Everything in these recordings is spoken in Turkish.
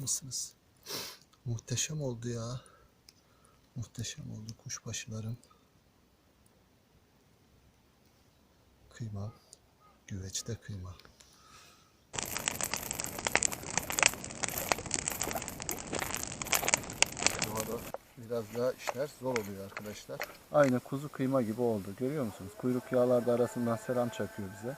mısınız? Muhteşem oldu ya. Muhteşem oldu kuşbaşılarım. Kıyma. Güveçte kıyma. Biraz daha işler zor oluyor arkadaşlar. Aynı kuzu kıyma gibi oldu. Görüyor musunuz? Kuyruk yağlar da arasından selam çakıyor bize.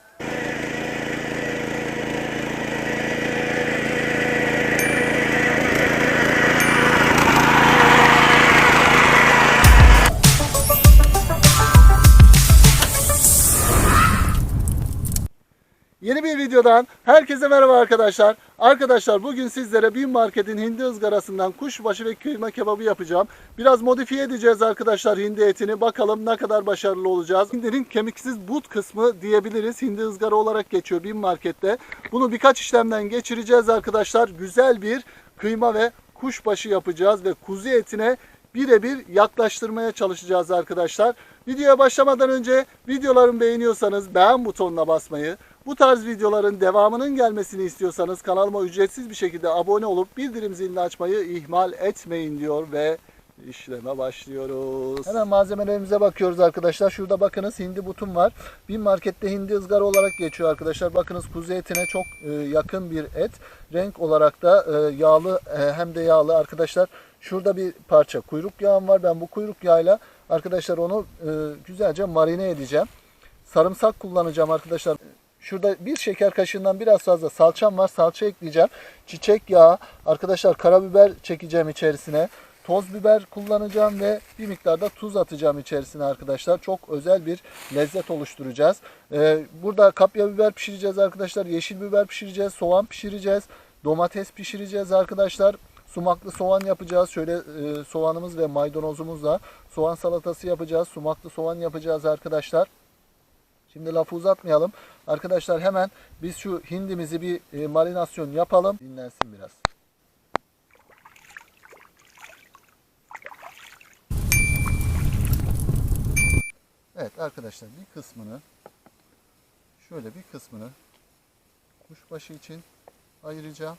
Videodan herkese merhaba arkadaşlar. Arkadaşlar bugün sizlere Bin Market'in hindi ızgarasından kuşbaşı ve kıyma kebabı yapacağım. Biraz modifiye edeceğiz arkadaşlar hindi etini. Bakalım ne kadar başarılı olacağız. Hindinin kemiksiz but kısmı diyebiliriz. Hindi ızgara olarak geçiyor Bin Market'te. Bunu birkaç işlemden geçireceğiz arkadaşlar. Güzel bir kıyma ve kuşbaşı yapacağız ve kuzu etine birebir yaklaştırmaya çalışacağız arkadaşlar. Videoya başlamadan önce videolarımı beğeniyorsanız beğen butonuna basmayı, bu tarz videoların devamının gelmesini istiyorsanız kanalıma ücretsiz bir şekilde abone olup bildirim zilini açmayı ihmal etmeyin diyor ve işleme başlıyoruz. Hemen malzemelerimize bakıyoruz arkadaşlar. Şurada bakınız hindi butum var. Bin markette hindi ızgara olarak geçiyor arkadaşlar. Bakınız kuzu etine çok e, yakın bir et. Renk olarak da e, yağlı e, hem de yağlı arkadaşlar. Şurada bir parça kuyruk yağım var. Ben bu kuyruk yağıyla arkadaşlar onu e, güzelce marine edeceğim. Sarımsak kullanacağım arkadaşlar. Şurada bir şeker kaşığından biraz fazla salçam var. Salça ekleyeceğim. Çiçek yağı, arkadaşlar karabiber çekeceğim içerisine. Toz biber kullanacağım ve bir miktar da tuz atacağım içerisine arkadaşlar. Çok özel bir lezzet oluşturacağız. Ee, burada kapya biber pişireceğiz arkadaşlar. Yeşil biber pişireceğiz. Soğan pişireceğiz. Domates pişireceğiz arkadaşlar. Sumaklı soğan yapacağız. Şöyle e, soğanımız ve maydanozumuzla soğan salatası yapacağız. Sumaklı soğan yapacağız arkadaşlar. Şimdi lafı uzatmayalım. Arkadaşlar hemen biz şu hindimizi bir e, marinasyon yapalım. Dinlensin biraz. Evet arkadaşlar bir kısmını şöyle bir kısmını kuşbaşı için ayıracağım.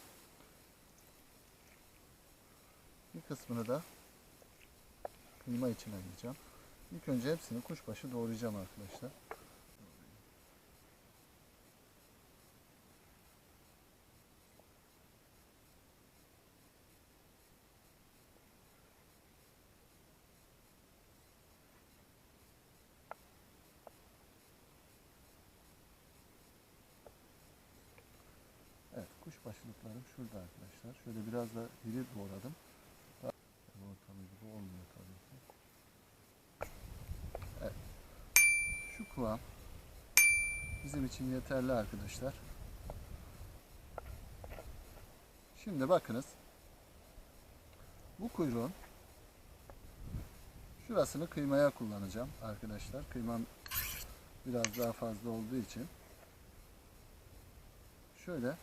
Bir kısmını da kıyma için ayıracağım. İlk önce hepsini kuşbaşı doğrayacağım arkadaşlar. Evet, kuş başlıklarım şurada arkadaşlar. Şöyle biraz da iri doğradım. Olmuyor tabii ki. Evet. Şu kıvam bizim için yeterli arkadaşlar. Şimdi bakınız. Bu kuyruğun şurasını kıymaya kullanacağım arkadaşlar. Kıymam biraz daha fazla olduğu için. Şöyle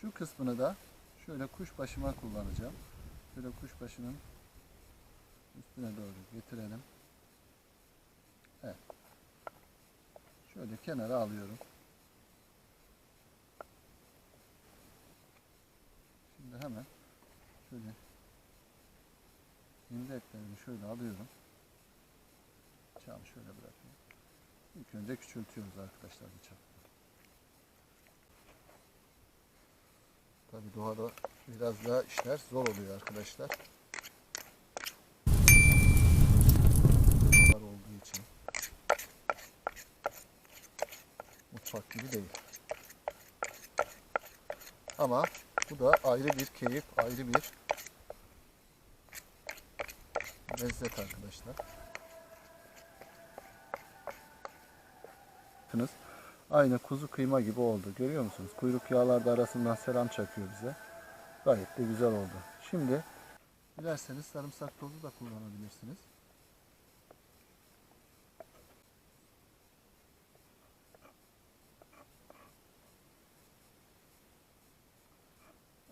şu kısmını da şöyle kuş başıma kullanacağım. Şöyle kuş başının üstüne doğru getirelim. Evet. Şöyle kenara alıyorum. Şimdi hemen şöyle hindi etlerini şöyle alıyorum. Bıçağımı şöyle bırakıyorum. İlk önce küçültüyoruz arkadaşlar bıçak. Tabii doğada biraz daha işler zor oluyor arkadaşlar. Var olduğu için. Mutfak gibi değil. Ama bu da ayrı bir keyif, ayrı bir lezzet arkadaşlar. Aynı kuzu kıyma gibi oldu. Görüyor musunuz? Kuyruk yağlar da arasından selam çakıyor bize. Gayet de güzel oldu. Şimdi dilerseniz sarımsak tozu da kullanabilirsiniz.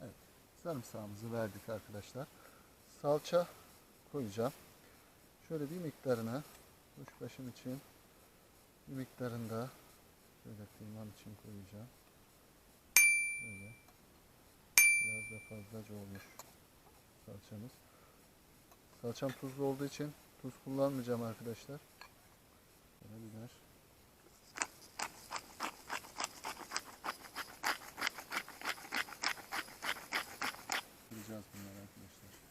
Evet. Sarımsağımızı verdik arkadaşlar. Salça koyacağım. Şöyle bir miktarını kuşbaşım için bir miktarını da Şöyle kıymam için koyacağım. Böyle. Biraz da fazlaca olmuş salçamız. Salçam tuzlu olduğu için tuz kullanmayacağım arkadaşlar. Karabiber. Kıracağız bunları arkadaşlar.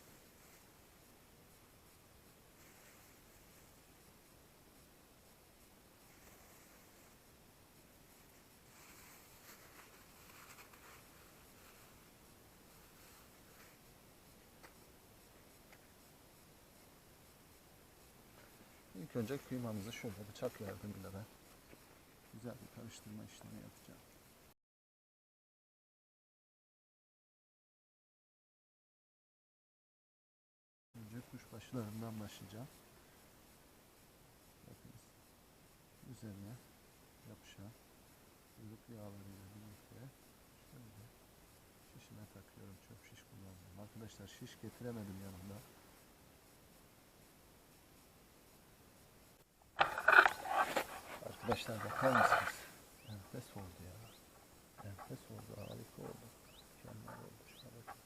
İlk önce kıymamızı şöyle bıçak yardımıyla ben güzel bir karıştırma işlemi yapacağım. Önce kuşbaşılarından başlayacağım. Bakınız. Üzerine yapışan kuyruk yağlarıyla birlikte şöyle şişime takıyorum. Çöp şiş kullanıyorum. Arkadaşlar şiş getiremedim yanımda. Arkadaşlar bakar mısınız? Enfes oldu ya. Enfes oldu, harika oldu. Mükemmel oldu. Şuna bakın.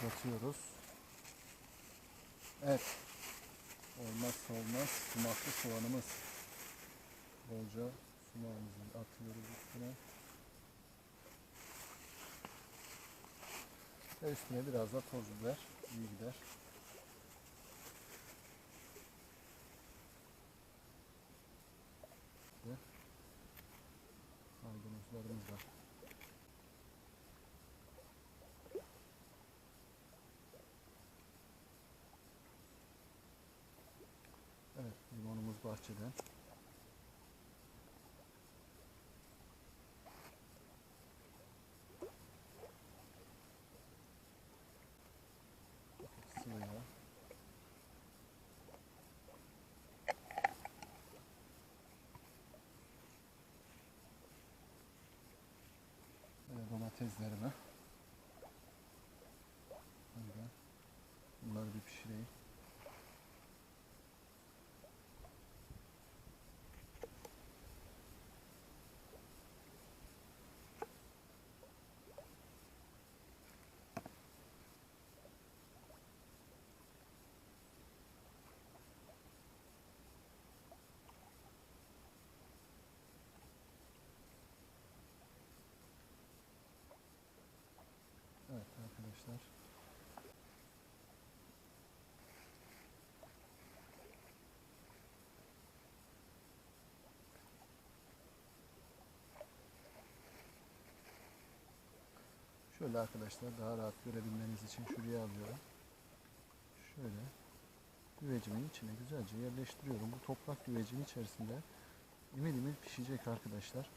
Uzatıyoruz. Evet. Olmazsa olmaz sumaklı soğanımız. Bolca sumağımızı atıyoruz üstüne. Ve üstüne biraz da toz biber. iyi gider. Ve maydanozlarımız var. Evet, limonumuz bahçeden. Domateslerimi. Böyle. Bunları bir pişireyim. Evet arkadaşlar. Şöyle arkadaşlar daha rahat görebilmeniz için şuraya alıyorum. Şöyle güvecimin içine güzelce yerleştiriyorum. Bu toprak güvecin içerisinde imil imil pişecek arkadaşlar.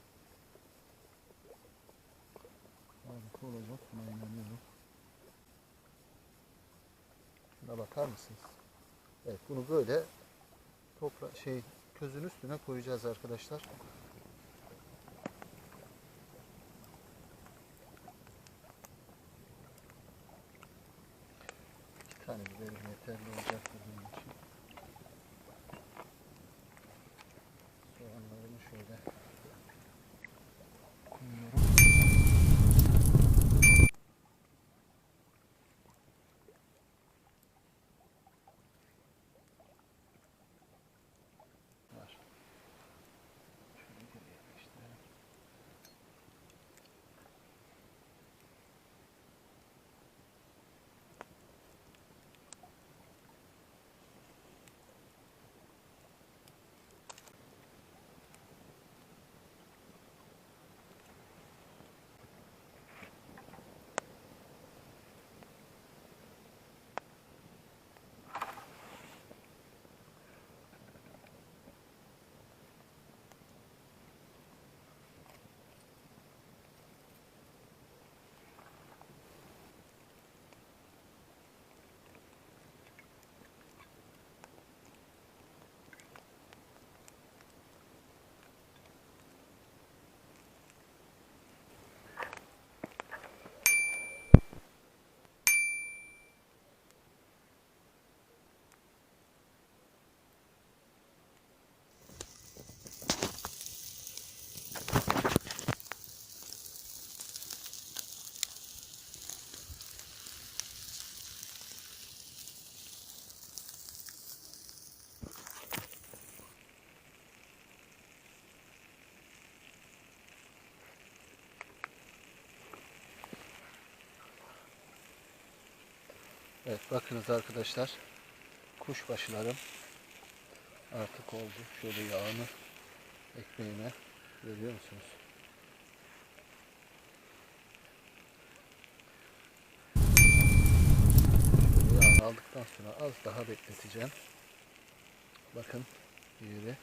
Harika olacak buna inanıyorum. Şuna bakar mısınız? Evet bunu böyle topra şey közün üstüne koyacağız arkadaşlar. Tane biberim yeterli olacaktır bunun için. Soğanlarımı şöyle Evet bakınız arkadaşlar. Kuşbaşılarım artık oldu. Şöyle yağını ekmeğine görüyor musunuz? Yağını aldıktan sonra az daha bekleteceğim. Bakın yeri.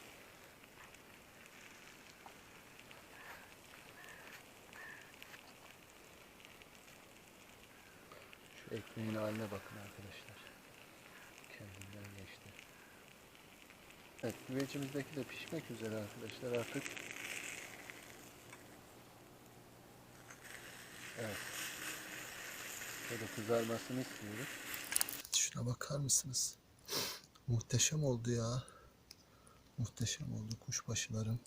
Ekmeğin haline bakın arkadaşlar. Kendinden geçti. Evet güvecimizdeki de pişmek üzere arkadaşlar artık. Evet. Şöyle kızarmasını istiyoruz. Şuna bakar mısınız? Muhteşem oldu ya. Muhteşem oldu kuşbaşılarım.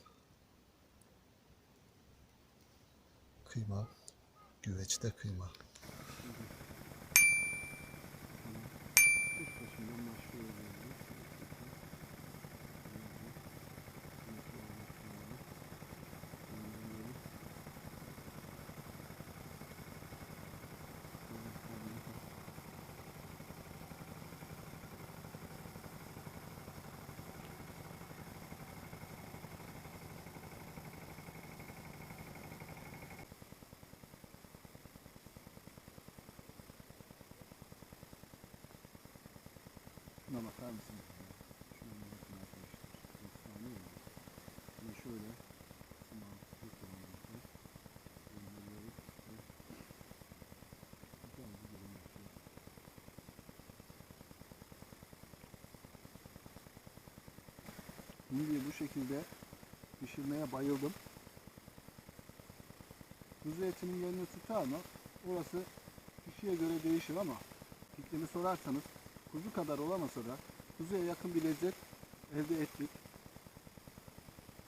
Kıyma. Güveçte kıyma. Şuna bakar mısınız? Şuna bakın arkadaşlar. Şimdi şöyle yapıyor. Hindiyi bu şekilde pişirmeye bayıldım. Kuzu etinin yerini tutar mı? Orası kişiye göre değişir ama fikrimi sorarsanız kuzu kadar olamasa da kuzuya yakın bir lezzet elde ettik.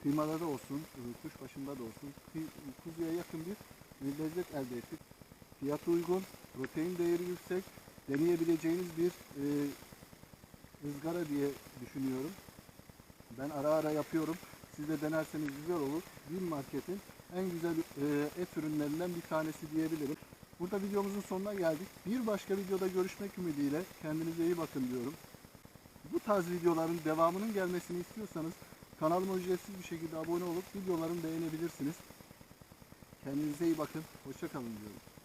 Kıymada da olsun, kuş başında da olsun kıy- kuzuya yakın bir bir lezzet elde ettik. Fiyatı uygun, protein değeri yüksek, deneyebileceğiniz bir e, ızgara diye düşünüyorum. Ben ara ara yapıyorum. Siz de denerseniz güzel olur. Bin Market'in en güzel e, et ürünlerinden bir tanesi diyebilirim. Burada videomuzun sonuna geldik. Bir başka videoda görüşmek ümidiyle kendinize iyi bakın diyorum. Bu tarz videoların devamının gelmesini istiyorsanız kanalıma ücretsiz bir şekilde abone olup videolarımı beğenebilirsiniz. Kendinize iyi bakın. Hoşçakalın diyorum.